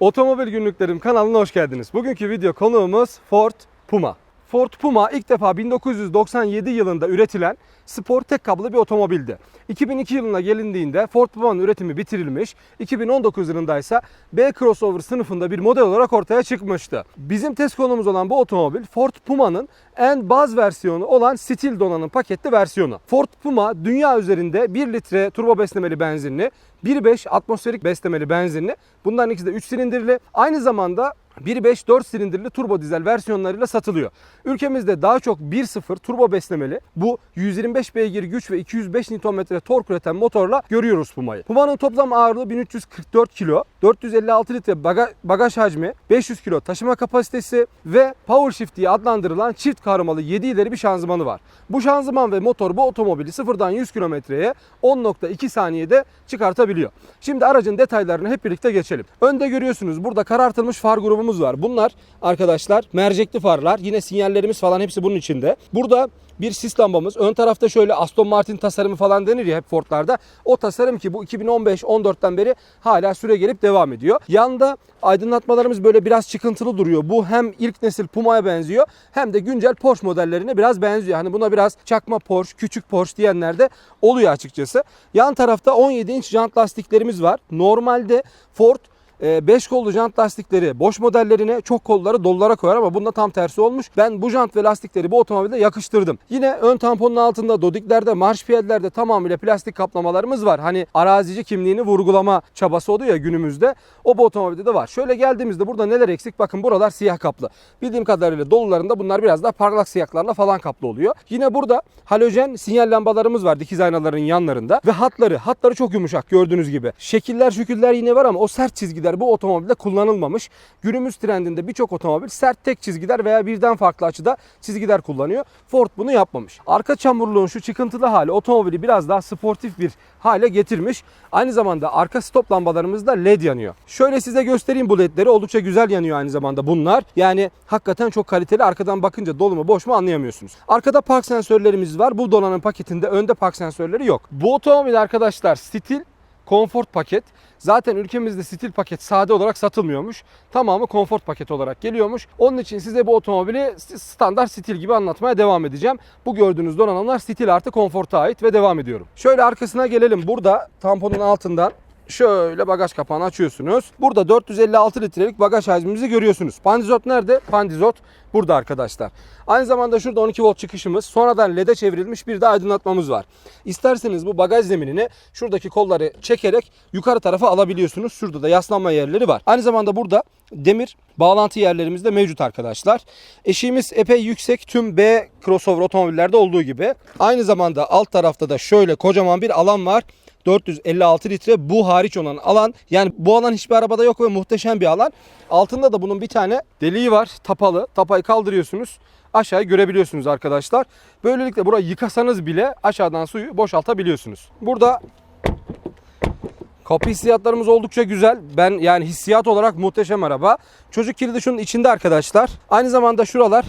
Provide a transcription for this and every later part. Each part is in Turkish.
Otomobil Günlüklerim kanalına hoş geldiniz. Bugünkü video konuğumuz Ford Puma. Ford Puma ilk defa 1997 yılında üretilen spor tek kablo bir otomobildi. 2002 yılına gelindiğinde Ford Puma'nın üretimi bitirilmiş. 2019 yılında ise B crossover sınıfında bir model olarak ortaya çıkmıştı. Bizim test konumuz olan bu otomobil Ford Puma'nın en baz versiyonu olan stil donanım paketli versiyonu. Ford Puma dünya üzerinde 1 litre turbo beslemeli benzinli, 1.5 atmosferik beslemeli benzinli. Bunların ikisi de 3 silindirli. Aynı zamanda 1.5 4 silindirli turbo dizel versiyonlarıyla satılıyor. Ülkemizde daha çok 1.0 turbo beslemeli bu 125 beygir güç ve 205 Nm tork üreten motorla görüyoruz Puma'yı. Puma'nın toplam ağırlığı 1344 kilo, 456 litre bagaj, bagaj hacmi, 500 kilo taşıma kapasitesi ve Power Shift diye adlandırılan çift kavramalı 7 ileri bir şanzımanı var. Bu şanzıman ve motor bu otomobili sıfırdan 100 kilometreye 10.2 saniyede çıkartabiliyor. Şimdi aracın detaylarını hep birlikte geçelim. Önde görüyorsunuz burada karartılmış far grubumuz var. Bunlar arkadaşlar mercekli farlar. Yine sinyallerimiz falan hepsi bunun içinde. Burada bir sis lambamız. Ön tarafta şöyle Aston Martin tasarımı falan denir ya hep Ford'larda. O tasarım ki bu 2015-14'ten beri hala süre gelip devam ediyor. Yanda aydınlatmalarımız böyle biraz çıkıntılı duruyor. Bu hem ilk nesil Puma'ya benziyor hem de güncel Porsche modellerine biraz benziyor. Hani buna biraz çakma Porsche, küçük Porsche diyenler de oluyor açıkçası. Yan tarafta 17 inç jant lastiklerimiz var. Normalde Ford 5 kollu jant lastikleri boş modellerine çok kolları dollara koyar ama bunda tam tersi olmuş. Ben bu jant ve lastikleri bu otomobilde yakıştırdım. Yine ön tamponun altında dodiklerde, marş piyadilerde tamamıyla plastik kaplamalarımız var. Hani arazici kimliğini vurgulama çabası oluyor ya günümüzde. O bu otomobilde de var. Şöyle geldiğimizde burada neler eksik? Bakın buralar siyah kaplı. Bildiğim kadarıyla dolularında bunlar biraz daha parlak siyahlarla falan kaplı oluyor. Yine burada halojen sinyal lambalarımız var dikiz aynaların yanlarında ve hatları. Hatları çok yumuşak gördüğünüz gibi. Şekiller şükürler yine var ama o sert çizgiler bu otomobilde kullanılmamış. Günümüz trendinde birçok otomobil sert tek çizgiler veya birden farklı açıda çizgiler kullanıyor. Ford bunu yapmamış. Arka çamurluğun şu çıkıntılı hali otomobili biraz daha sportif bir hale getirmiş. Aynı zamanda arka stop lambalarımız da led yanıyor. Şöyle size göstereyim bu ledleri. Oldukça güzel yanıyor aynı zamanda bunlar. Yani hakikaten çok kaliteli. Arkadan bakınca dolu mu boş mu anlayamıyorsunuz. Arkada park sensörlerimiz var. Bu donanım paketinde önde park sensörleri yok. Bu otomobil arkadaşlar stil Comfort paket. Zaten ülkemizde stil paket sade olarak satılmıyormuş. Tamamı Comfort paket olarak geliyormuş. Onun için size bu otomobili standart stil gibi anlatmaya devam edeceğim. Bu gördüğünüz donanımlar stil artı Comfort'a ait ve devam ediyorum. Şöyle arkasına gelelim. Burada tamponun altından Şöyle bagaj kapağını açıyorsunuz. Burada 456 litrelik bagaj hacmimizi görüyorsunuz. Pandizot nerede? Pandizot burada arkadaşlar. Aynı zamanda şurada 12 volt çıkışımız. Sonradan LED'e çevrilmiş bir de aydınlatmamız var. İsterseniz bu bagaj zeminini şuradaki kolları çekerek yukarı tarafa alabiliyorsunuz. Şurada da yaslanma yerleri var. Aynı zamanda burada demir bağlantı yerlerimiz de mevcut arkadaşlar. Eşiğimiz epey yüksek tüm B crossover otomobillerde olduğu gibi. Aynı zamanda alt tarafta da şöyle kocaman bir alan var. 456 litre bu hariç olan alan. Yani bu alan hiçbir arabada yok ve muhteşem bir alan. Altında da bunun bir tane deliği var. Tapalı. Tapayı kaldırıyorsunuz. Aşağıyı görebiliyorsunuz arkadaşlar. Böylelikle burayı yıkasanız bile aşağıdan suyu boşaltabiliyorsunuz. Burada Kapı hissiyatlarımız oldukça güzel. Ben yani hissiyat olarak muhteşem araba. Çocuk kilidi şunun içinde arkadaşlar. Aynı zamanda şuralar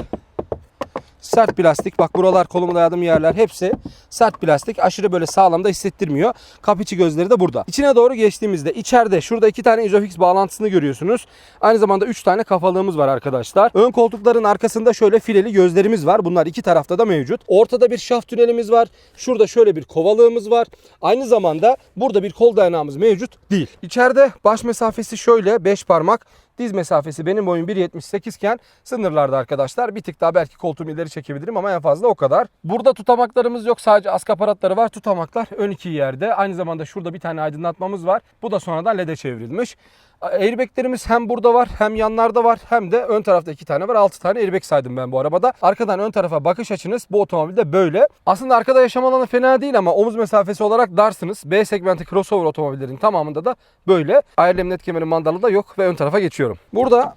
sert plastik. Bak buralar kolumu dayadığım yerler hepsi sert plastik. Aşırı böyle sağlam da hissettirmiyor. Kapı içi gözleri de burada. İçine doğru geçtiğimizde içeride şurada iki tane Isofix bağlantısını görüyorsunuz. Aynı zamanda üç tane kafalığımız var arkadaşlar. Ön koltukların arkasında şöyle fileli gözlerimiz var. Bunlar iki tarafta da mevcut. Ortada bir şaft tünelimiz var. Şurada şöyle bir kovalığımız var. Aynı zamanda burada bir kol dayanağımız mevcut değil. İçeride baş mesafesi şöyle 5 parmak. Diz mesafesi benim boyum 1.78 iken sınırlarda arkadaşlar. Bir tık daha belki koltuğumu ileri çekebilirim ama en fazla o kadar. Burada tutamaklarımız yok. Sadece ask aparatları var. Tutamaklar ön iki yerde. Aynı zamanda şurada bir tane aydınlatmamız var. Bu da sonradan LED'e çevrilmiş. Airbag'lerimiz hem burada var hem yanlarda var hem de ön tarafta iki tane var. 6 tane airbag saydım ben bu arabada. Arkadan ön tarafa bakış açınız bu otomobilde böyle. Aslında arkada yaşam alanı fena değil ama omuz mesafesi olarak darsınız. B segmenti crossover otomobillerin tamamında da böyle. Ayrı emniyet kemeri mandalı da yok ve ön tarafa geçiyorum. Burada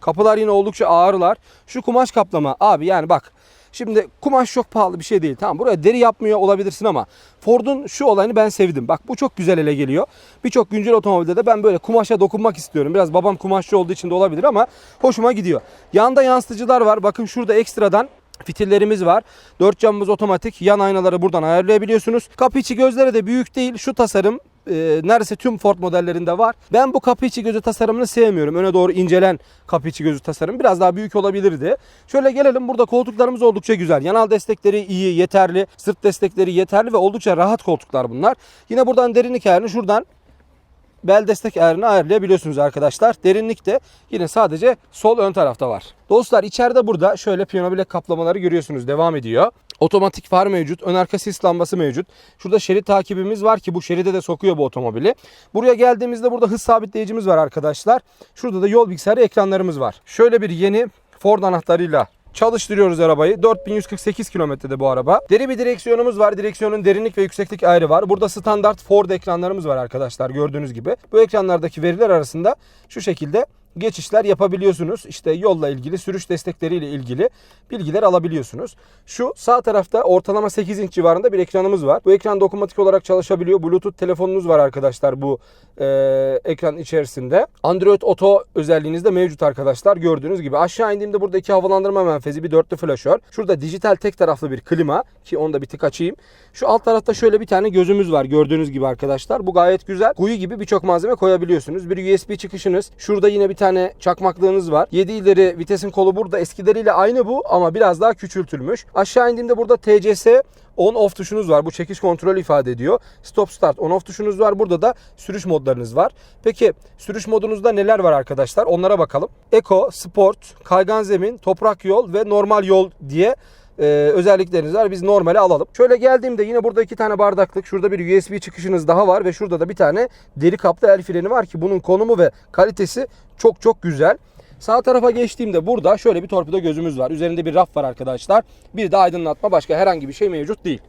kapılar yine oldukça ağırlar. Şu kumaş kaplama abi yani bak Şimdi kumaş çok pahalı bir şey değil. Tamam buraya deri yapmıyor olabilirsin ama Ford'un şu olayını ben sevdim. Bak bu çok güzel ele geliyor. Birçok güncel otomobilde de ben böyle kumaşa dokunmak istiyorum. Biraz babam kumaşçı olduğu için de olabilir ama hoşuma gidiyor. Yanda yansıtıcılar var. Bakın şurada ekstradan Fitillerimiz var. Dört camımız otomatik. Yan aynaları buradan ayarlayabiliyorsunuz. Kapı içi gözleri de büyük değil. Şu tasarım e, neredeyse tüm Ford modellerinde var. Ben bu kapı içi gözü tasarımını sevmiyorum. Öne doğru incelen kapı içi gözü tasarım biraz daha büyük olabilirdi. Şöyle gelelim burada koltuklarımız oldukça güzel. Yanal destekleri iyi, yeterli. Sırt destekleri yeterli ve oldukça rahat koltuklar bunlar. Yine buradan derinlik ayarını şuradan bel destek ayarını ayarlayabiliyorsunuz arkadaşlar. Derinlik de yine sadece sol ön tarafta var. Dostlar içeride burada şöyle piyano bilek kaplamaları görüyorsunuz. Devam ediyor. Otomatik far mevcut. Ön arka sis lambası mevcut. Şurada şerit takibimiz var ki bu şeride de sokuyor bu otomobili. Buraya geldiğimizde burada hız sabitleyicimiz var arkadaşlar. Şurada da yol bilgisayarı ekranlarımız var. Şöyle bir yeni Ford anahtarıyla Çalıştırıyoruz arabayı. 4148 kilometrede bu araba. Deri bir direksiyonumuz var. Direksiyonun derinlik ve yükseklik ayrı var. Burada standart Ford ekranlarımız var arkadaşlar gördüğünüz gibi. Bu ekranlardaki veriler arasında şu şekilde geçişler yapabiliyorsunuz. İşte yolla ilgili, sürüş destekleriyle ilgili bilgiler alabiliyorsunuz. Şu sağ tarafta ortalama 8 inç civarında bir ekranımız var. Bu ekran dokunmatik olarak çalışabiliyor. Bluetooth telefonunuz var arkadaşlar bu e, ekran içerisinde. Android Auto özelliğiniz de mevcut arkadaşlar. Gördüğünüz gibi aşağı indiğimde burada iki havalandırma menfezi, bir dörtlü flaşör. Şurada dijital tek taraflı bir klima ki onu da bir tık açayım. Şu alt tarafta şöyle bir tane gözümüz var gördüğünüz gibi arkadaşlar. Bu gayet güzel. Kuyu gibi birçok malzeme koyabiliyorsunuz. Bir USB çıkışınız. Şurada yine bir tane çakmaklığınız var. 7 ileri vitesin kolu burada. Eskileriyle aynı bu ama biraz daha küçültülmüş. Aşağı indiğimde burada TCS on off tuşunuz var. Bu çekiş kontrol ifade ediyor. Stop start on off tuşunuz var. Burada da sürüş modlarınız var. Peki sürüş modunuzda neler var arkadaşlar? Onlara bakalım. Eco, Sport, Kaygan Zemin, Toprak Yol ve Normal Yol diye e, özellikleriniz var. Biz normale alalım. Şöyle geldiğimde yine burada iki tane bardaklık. Şurada bir USB çıkışınız daha var ve şurada da bir tane deri kaplı el freni var ki bunun konumu ve kalitesi çok çok güzel. Sağ tarafa geçtiğimde burada şöyle bir torpido gözümüz var. Üzerinde bir raf var arkadaşlar. Bir de aydınlatma başka herhangi bir şey mevcut değil.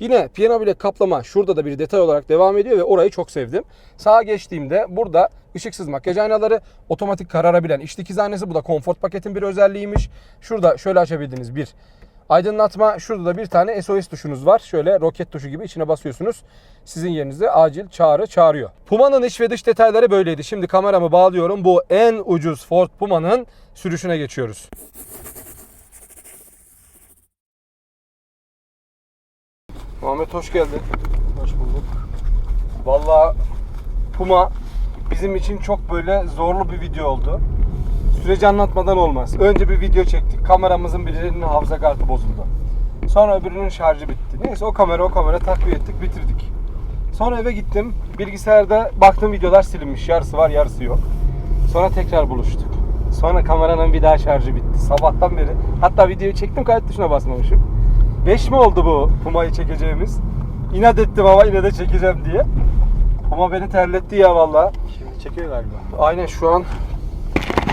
Yine piyano bile kaplama şurada da bir detay olarak devam ediyor ve orayı çok sevdim. Sağa geçtiğimde burada ışıksız makyaj aynaları, otomatik kararabilen iç dikiz aynası. Bu da konfor paketin bir özelliğiymiş. Şurada şöyle açabildiğiniz bir aydınlatma. Şurada da bir tane SOS tuşunuz var. Şöyle roket tuşu gibi içine basıyorsunuz. Sizin yerinize acil çağrı çağırıyor. Puma'nın iç ve dış detayları böyleydi. Şimdi kameramı bağlıyorum. Bu en ucuz Ford Puma'nın sürüşüne geçiyoruz. Muhammed hoş geldin. Hoş bulduk. Vallahi Puma bizim için çok böyle zorlu bir video oldu. Süreci anlatmadan olmaz. Önce bir video çektik. Kameramızın birinin hafıza kartı bozuldu. Sonra öbürünün şarjı bitti. Neyse o kamera o kamera takviye ettik bitirdik. Sonra eve gittim. Bilgisayarda baktım videolar silinmiş. Yarısı var yarısı yok. Sonra tekrar buluştuk. Sonra kameranın bir daha şarjı bitti. Sabahtan beri. Hatta videoyu çektim kayıt tuşuna basmamışım. 5 mi oldu bu Puma'yı çekeceğimiz? İnat ettim ama yine de çekeceğim diye. Puma beni terletti ya vallahi. Şimdi çekiyor galiba. Aynen şu an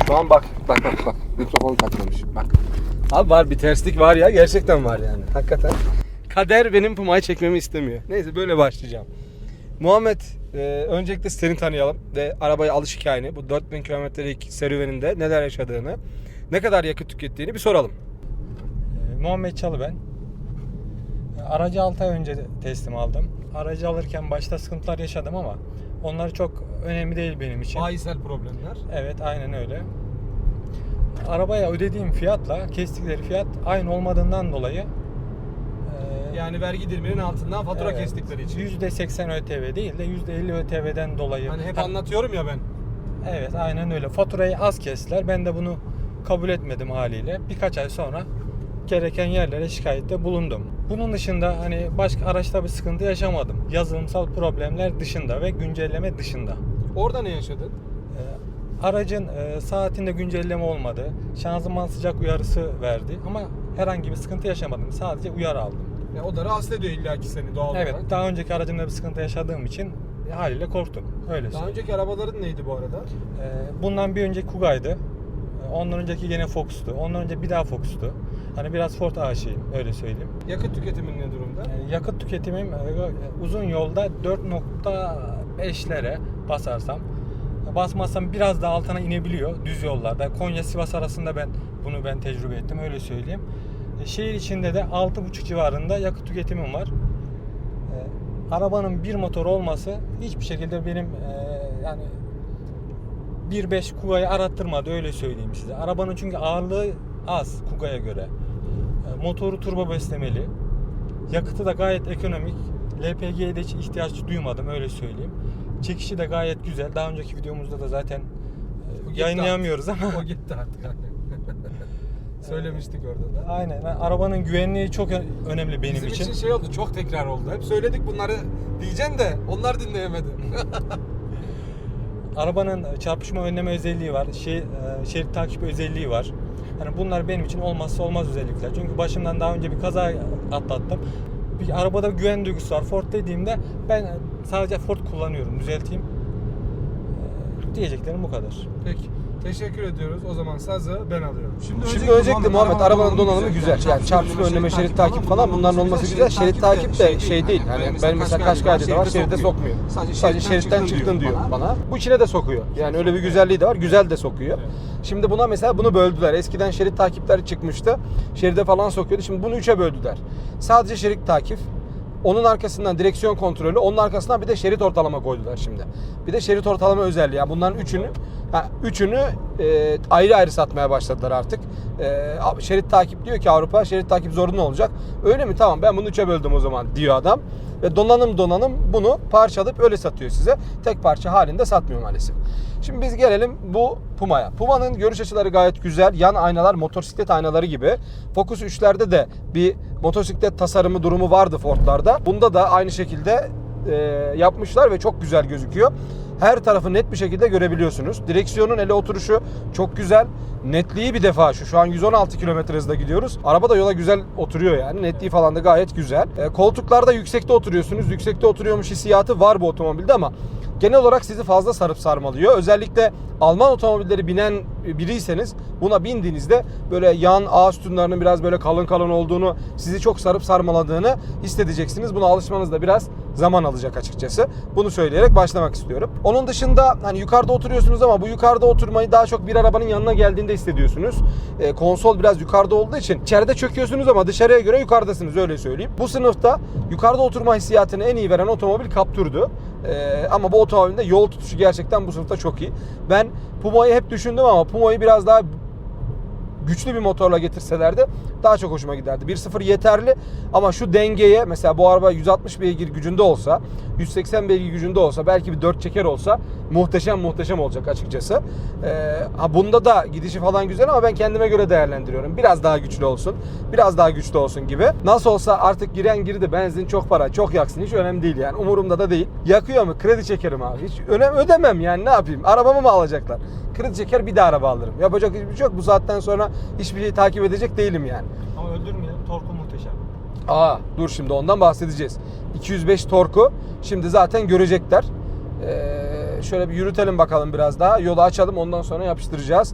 şu an bak bak bak bak mikrofonu takmamış bak. Abi var bir terslik var ya gerçekten var yani hakikaten. Kader benim Puma'yı çekmemi istemiyor. Neyse böyle başlayacağım. Muhammed e, öncelikle seni tanıyalım ve arabaya alış hikayeni bu 4000 kilometrelik serüveninde neler yaşadığını ne kadar yakıt tükettiğini bir soralım. Ee, Muhammed Çalı ben. Ee, Aracı 6 ay önce teslim aldım. Aracı alırken başta sıkıntılar yaşadım ama onlar çok önemli değil benim için. Bayisel problemler. Evet aynen öyle. Arabaya ödediğim fiyatla kestikleri fiyat aynı olmadığından dolayı e, Yani vergi diliminin altından fatura evet, kestikleri için. %80 ÖTV değil de %50 ÖTV'den dolayı. Hani hep Ha, anlatıyorum ya ben. Evet aynen öyle. Faturayı az kestiler. Ben de bunu kabul etmedim haliyle. Birkaç ay sonra gereken yerlere şikayette bulundum. Bunun dışında hani başka araçta bir sıkıntı yaşamadım. Yazılımsal problemler dışında ve güncelleme dışında. Orada ne yaşadın? Aracın e, saatinde güncelleme olmadı. Şanzıman sıcak uyarısı verdi ama herhangi bir sıkıntı yaşamadım. Sadece uyarı aldım. Ya o da rahatsız ediyor illaki seni doğal Evet, olarak. daha önceki aracımda bir sıkıntı yaşadığım için haliyle korktum. Öyle Daha söyleyeyim. önceki arabaların neydi bu arada? Ee, Bundan bir önceki Kuga'ydı. Ee, Ondan önceki yine Fox'tu. Ondan önce bir daha Fox'tu. Hani biraz Ford aşığıyım öyle söyleyeyim. Yakıt tüketimin ne durumda? Ee, Yakıt tüketimim e, uzun yolda 4.5'lere basarsam basmazsam biraz daha altına inebiliyor düz yollarda. Konya Sivas arasında ben bunu ben tecrübe ettim öyle söyleyeyim. E, Şehir içinde de 6.5 civarında yakıt tüketimim var. E, Arabanın bir motor olması hiçbir şekilde benim e, yani 1.5 Kuga'yı arattırmadı öyle söyleyeyim size. Arabanın çünkü ağırlığı az Kuga'ya göre. E, Motoru turbo beslemeli. Yakıtı da gayet ekonomik. LPG'ye de hiç ihtiyaç duymadım öyle söyleyeyim. Çekişi de gayet güzel. Daha önceki videomuzda da zaten e, yayınlayamıyoruz ama o gitti artık. Söylemiştik orada da. aynen. Yani arabanın güvenliği çok önemli benim Bizim için. için şey oldu, çok tekrar oldu. Hep söyledik bunları diyeceksin de onlar dinleyemedi. Arabanın çarpışma önleme özelliği var. Şey, e, şerit takip özelliği var. Yani bunlar benim için olmazsa olmaz özellikler. Çünkü başımdan daha önce bir kaza atlattım. Bir arabada güven duygusu var. Ford dediğimde ben sadece Ford kullanıyorum. Düzelteyim. E, Diyeceklerim bu kadar. Peki. Teşekkür ediyoruz. O zaman sazı ben alıyorum. Şimdi öncelikle Muhammed arabanın donanımı güzel. Yani çarpışma önleme, şerit takip falan bunların olması güzel. Şerit takip de şey değil. Hani ben mesela Kaşkay'da da var şeride sokmuyor. Sadece şeritten çıktın diyor bana. Bu içine de sokuyor. Yani öyle bir güzelliği de var. Güzel de sokuyor. Şimdi buna mesela bunu böldüler. Eskiden şerit takipleri çıkmıştı. Şeride falan sokuyordu. Şimdi bunu üçe böldüler. Sadece şerit takip, onun arkasından direksiyon kontrolü, onun arkasından bir de şerit ortalama koydular şimdi. Bir de şerit ortalama özelliği. Yani bunların üçünü ha, üçünü e, ayrı ayrı satmaya başladılar artık. E, şerit takip diyor ki Avrupa şerit takip zorunlu olacak. Öyle mi? Tamam ben bunu üçe böldüm o zaman diyor adam. Ve donanım donanım bunu parçalayıp öyle satıyor size. Tek parça halinde satmıyor maalesef. Şimdi biz gelelim bu Puma'ya. Puma'nın görüş açıları gayet güzel. Yan aynalar motosiklet aynaları gibi. Focus 3'lerde de bir motosiklet tasarımı durumu vardı Ford'larda. Bunda da aynı şekilde e, yapmışlar ve çok güzel gözüküyor. Her tarafı net bir şekilde görebiliyorsunuz. Direksiyonun ele oturuşu çok güzel. Netliği bir defa şu. Şu an 116 km hızla gidiyoruz. Araba da yola güzel oturuyor yani. Netliği falan da gayet güzel. E, koltuklarda yüksekte oturuyorsunuz. Yüksekte oturuyormuş hissiyatı var bu otomobilde ama genel olarak sizi fazla sarıp sarmalıyor. Özellikle Alman otomobilleri binen biriyseniz buna bindiğinizde böyle yan ağ sütunlarının biraz böyle kalın kalın olduğunu, sizi çok sarıp sarmaladığını hissedeceksiniz. Buna alışmanız da biraz zaman alacak açıkçası. Bunu söyleyerek başlamak istiyorum. Onun dışında hani yukarıda oturuyorsunuz ama bu yukarıda oturmayı daha çok bir arabanın yanına geldiğinde hissediyorsunuz. E, konsol biraz yukarıda olduğu için içeride çöküyorsunuz ama dışarıya göre yukarıdasınız öyle söyleyeyim. Bu sınıfta yukarıda oturma hissiyatını en iyi veren otomobil Captur'du. E, ama bu otomobilde yol tutuşu gerçekten bu sınıfta çok iyi. Ben Puma'yı hep düşündüm ama Puma'yı biraz daha güçlü bir motorla getirselerdi daha çok hoşuma giderdi. 1.0 yeterli ama şu dengeye mesela bu araba 160 beygir gücünde olsa 180 beygir gücünde olsa belki bir 4 çeker olsa muhteşem muhteşem olacak açıkçası. Ee, bunda da gidişi falan güzel ama ben kendime göre değerlendiriyorum. Biraz daha güçlü olsun. Biraz daha güçlü olsun gibi. Nasıl olsa artık giren girdi benzin çok para çok yaksın hiç önemli değil yani umurumda da değil. Yakıyor mu kredi çekerim abi hiç önem ödemem yani ne yapayım arabamı mı alacaklar? Kredi çeker bir daha araba alırım. Yapacak hiçbir şey yok. Bu saatten sonra hiçbir şey takip edecek değilim yani. Öldürmeyelim. Torku muhteşem. Aa dur şimdi ondan bahsedeceğiz. 205 torku şimdi zaten görecekler. Ee, şöyle bir yürütelim bakalım biraz daha. Yolu açalım ondan sonra yapıştıracağız.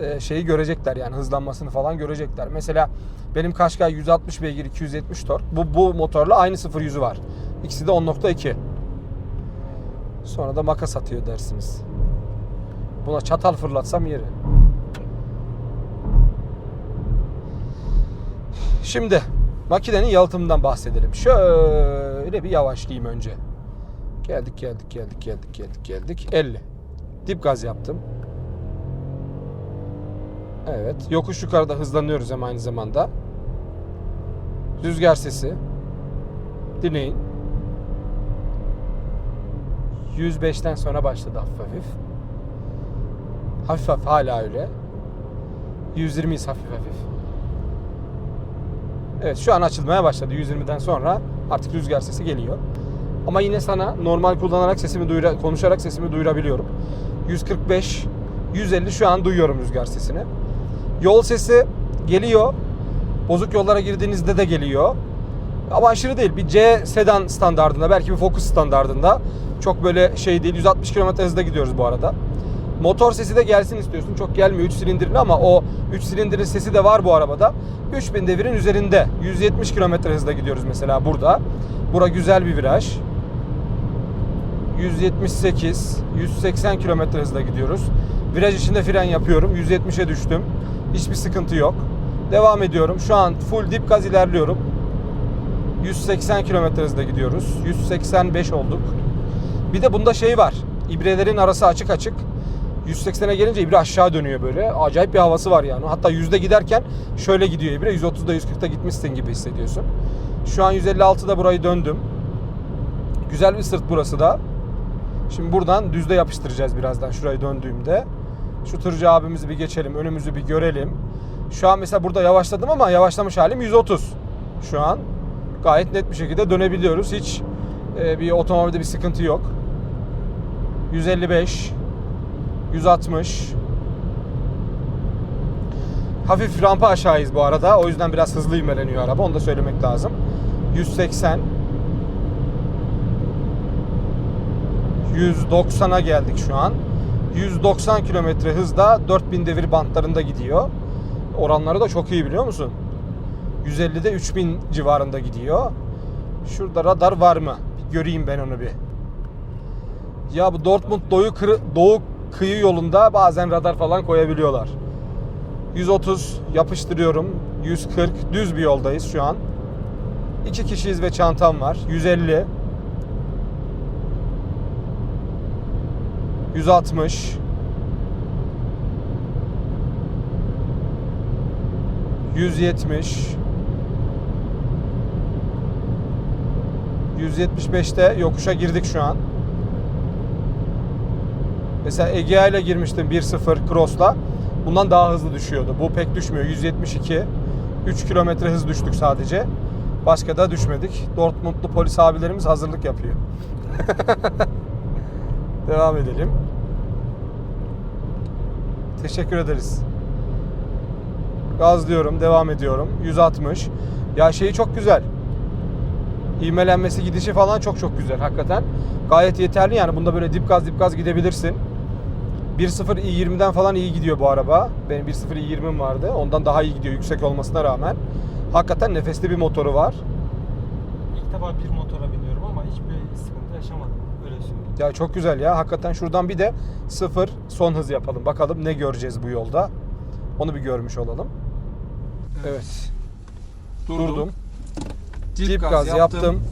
Ee, şeyi görecekler yani hızlanmasını falan görecekler. Mesela benim Qashqai 160 beygir 270 tork. Bu bu motorla aynı 0 yüzü var. İkisi de 10.2. Sonra da makas atıyor dersiniz. Buna çatal fırlatsam yeri. Şimdi makinenin yalıtımından bahsedelim. Şöyle bir yavaşlayayım önce. Geldik geldik geldik geldik geldik geldik. 50. Dip gaz yaptım. Evet. Yokuş yukarıda hızlanıyoruz hem aynı zamanda. Rüzgar sesi. Dinleyin. 105'ten sonra başladı hafif hafif. Hafif hafif hala öyle. 120'yiz hafif hafif. Evet şu an açılmaya başladı 120'den sonra artık rüzgar sesi geliyor. Ama yine sana normal kullanarak sesimi duyura, konuşarak sesimi duyurabiliyorum. 145, 150 şu an duyuyorum rüzgar sesini. Yol sesi geliyor. Bozuk yollara girdiğinizde de geliyor. Ama aşırı değil. Bir C sedan standardında, belki bir Focus standardında. Çok böyle şey değil. 160 km hızda gidiyoruz bu arada. Motor sesi de gelsin istiyorsun. Çok gelmiyor 3 silindirli ama o 3 silindirli sesi de var bu arabada. 3000 devirin üzerinde. 170 km hızla gidiyoruz mesela burada. Bura güzel bir viraj. 178, 180 km hızla gidiyoruz. Viraj içinde fren yapıyorum. 170'e düştüm. Hiçbir sıkıntı yok. Devam ediyorum. Şu an full dip gaz ilerliyorum. 180 km hızla gidiyoruz. 185 olduk. Bir de bunda şey var. İbrelerin arası açık açık. 180'e gelince ibre aşağı dönüyor böyle. Acayip bir havası var yani. Hatta yüzde giderken şöyle gidiyor ibre. 130'da 140'da gitmişsin gibi hissediyorsun. Şu an 156'da burayı döndüm. Güzel bir sırt burası da. Şimdi buradan düzde yapıştıracağız birazdan şurayı döndüğümde. Şu tırcı abimizi bir geçelim, önümüzü bir görelim. Şu an mesela burada yavaşladım ama yavaşlamış halim 130. Şu an gayet net bir şekilde dönebiliyoruz. Hiç e, bir otomobilde bir sıkıntı yok. 155 160 Hafif rampa aşağıyız bu arada. O yüzden biraz hızlı ivmeleniyor araba. Onu da söylemek lazım. 180 190'a geldik şu an. 190 kilometre hızda 4000 devir bantlarında gidiyor. Oranları da çok iyi biliyor musun? 150'de 3000 civarında gidiyor. Şurada radar var mı? Bir göreyim ben onu bir. Ya bu Dortmund Doğu, kırı- Doğu kıyı yolunda bazen radar falan koyabiliyorlar. 130 yapıştırıyorum. 140 düz bir yoldayız şu an. İki kişiyiz ve çantam var. 150 160 170 175'te yokuşa girdik şu an. Mesela Egea ile girmiştim 1.0 Cross'la. Bundan daha hızlı düşüyordu. Bu pek düşmüyor. 172. 3 kilometre hız düştük sadece. Başka da düşmedik. Dortmundlu polis abilerimiz hazırlık yapıyor. Devam edelim. Teşekkür ederiz. Gazlıyorum, devam ediyorum. 160. Ya şeyi çok güzel. İğmelenmesi, gidişi falan çok çok güzel hakikaten. Gayet yeterli yani. Bunda böyle dip gaz dip gaz gidebilirsin. 1.0 i20'den falan iyi gidiyor bu araba. Benim 1.0 i20'm vardı. Ondan daha iyi gidiyor yüksek olmasına rağmen. Hakikaten nefesli bir motoru var. İlk defa bir motora biniyorum ama hiçbir sıkıntı yaşamadım. Öyle söyleyeyim. Ya çok güzel ya. Hakikaten şuradan bir de sıfır son hız yapalım. Bakalım ne göreceğiz bu yolda. Onu bir görmüş olalım. Evet. Durdum. Dip gaz yaptım.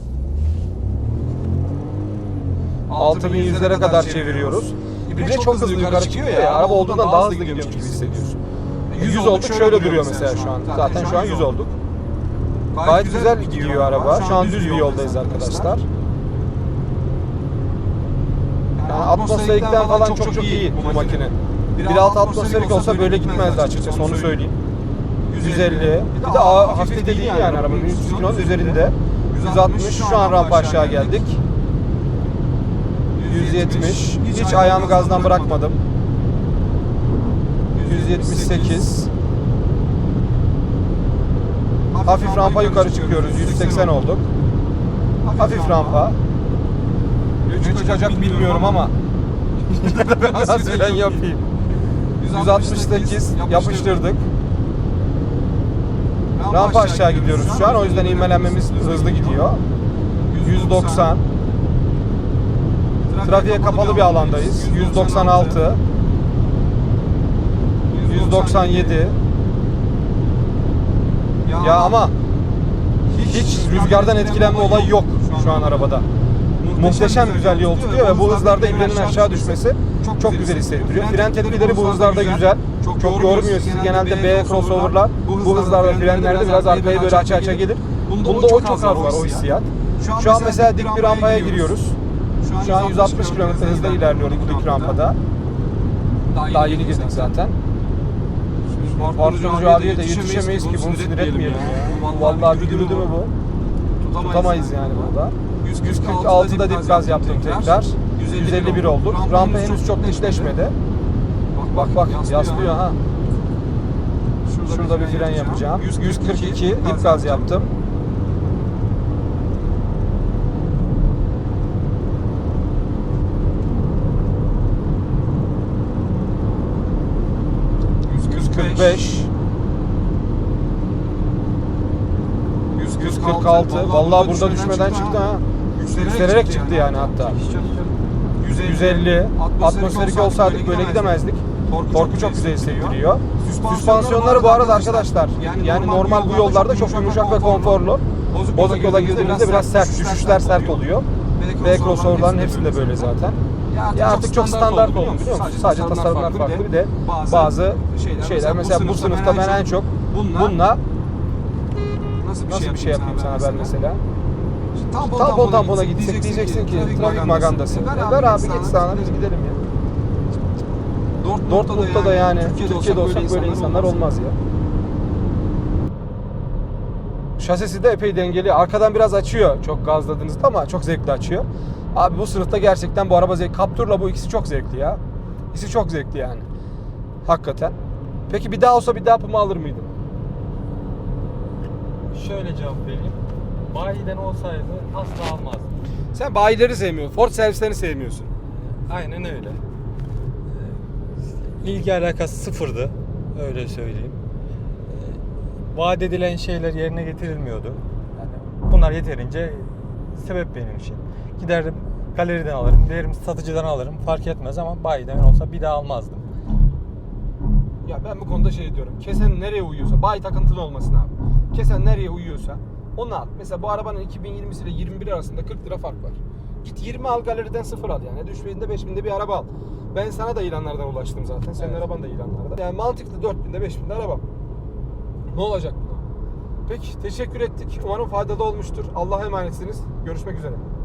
6100'lere kadar çeviriyoruz. Bir de çok hızlı yukarı çıkıyor ya. Araba olduğundan daha hızlı gidiyormuş gibi hissediyorsun. 100 olduk şöyle duruyor mesela şu an. Zaten şu an 100 olduk. Gayet güzel gidiyor araba. Şu an düz bir yoldayız arkadaşlar. Yani atmosferikten falan çok çok iyi bu makine. 1.6 atmosferik olsa böyle gitmezdi açıkçası onu söyleyeyim. 150. Bir de hafif de değil yani arabanın 100 kilonun üzerinde. 160 şu an rampa aşağı geldik. 170. Hiç ayağımı gazdan bırakmadım. 178. Hafif rampa yukarı çıkıyoruz. 180 olduk. Hafif rampa. Ne çıkacak bilmiyorum ama. Biraz fren yapayım. 168 yapıştırdık. Rampa aşağı gidiyoruz şu an. O yüzden ivmelenmemiz hızlı gidiyor. 190. Trafiğe kapalı bir alandayız. 196. 197. Ya ama hiç rüzgardan etkilenme olayı yok şu an arabada. Muhteşem güzel yol tutuyor ve bu hızlarda ibrenin aşağı düşmesi çok güzel hissettiriyor. Fren tepkileri bu hızlarda güzel. Çok yormuyor sizi. Genelde B crossover'lar bu hızlarda frenlerde biraz arkaya böyle aça aça gelir. Bunda o çok az var o hissiyat. Şu an mesela dik bir rampaya giriyoruz. Şu an 160 km hızda ilerliyoruz bu dik rampada. Daha yeni girdik zaten. Arttırıcı abiye de yetişemeyiz ki bunu sinir etmeyelim ya. Vallahi bir yürüdü mü bu? Tutamayız yani burada. 146'da dip gaz yaptım tekrar. 151 olduk. Rampa henüz çok dişleşmedi. Bak bak yaslıyor ha. Şurada bir fren yapacağım. 142 dip gaz yaptım. ...145... 146... Vallahi burada düşmeden çıktı ha. Yükselerek çıktı yani hatta. 150... Atmosferik olsaydık böyle gidemezdik. Torku çok güzel hissettiriyor. Süspansiyonları bu arada arkadaşlar yani normal bu yollarda çok yumuşak ve konforlu. Bozuk yola girdiğimizde biraz sert, düşüşler sert oluyor. B crossover'ların hepsinde böyle zaten. Ya artık çok standart oldu biliyor musun? Sadece tasarımlar farklı. Bir de bazı şeyler mesela bu sınıfta ben en çok bununla nasıl bir şey yapayım sana ben mesela? Tampon tampona gitsek diyeceksin ki trafik magandası. Ver abi git sağına biz gidelim ya. Dortmund'da da yani Türkiye'de olsak böyle insanlar olmaz ya. Şasisi de epey dengeli. Arkadan biraz açıyor çok gazladığınızda ama çok zevkli açıyor. Abi bu sınıfta gerçekten bu araba zevkli. Captur'la bu ikisi çok zevkli ya. İkisi çok zevkli yani. Hakikaten. Peki bir daha olsa bir daha Puma alır mıydın? Şöyle cevap vereyim. Bayiden olsaydı asla almazdım. Sen bayileri sevmiyorsun. Ford servislerini sevmiyorsun. Aynen öyle. Ee, İlgi alakası sıfırdı. Öyle söyleyeyim. Ee, Vaat edilen şeyler yerine getirilmiyordu. Yani bunlar yeterince sebep benim için. Giderim galeriden alırım, diğerim satıcıdan alırım. Fark etmez ama bayiden olsa bir daha almazdım. Ya ben bu konuda şey diyorum. Kesen nereye uyuyorsa, bayi takıntılı olmasın abi. Kesen nereye uyuyorsa onu al. Mesela bu arabanın 2020'si ile 21 arasında 40 lira fark var. Git 20 al galeriden sıfır al yani. Düşmeyinde 5000'de bir araba al. Ben sana da ilanlardan ulaştım zaten. Senin Evet. araban da ilanlarda. Yani mantıklı 4000'de 5000'de araba. Ne olacak buna? Peki teşekkür ettik. Umarım faydalı olmuştur. Allah'a emanetsiniz. Görüşmek üzere.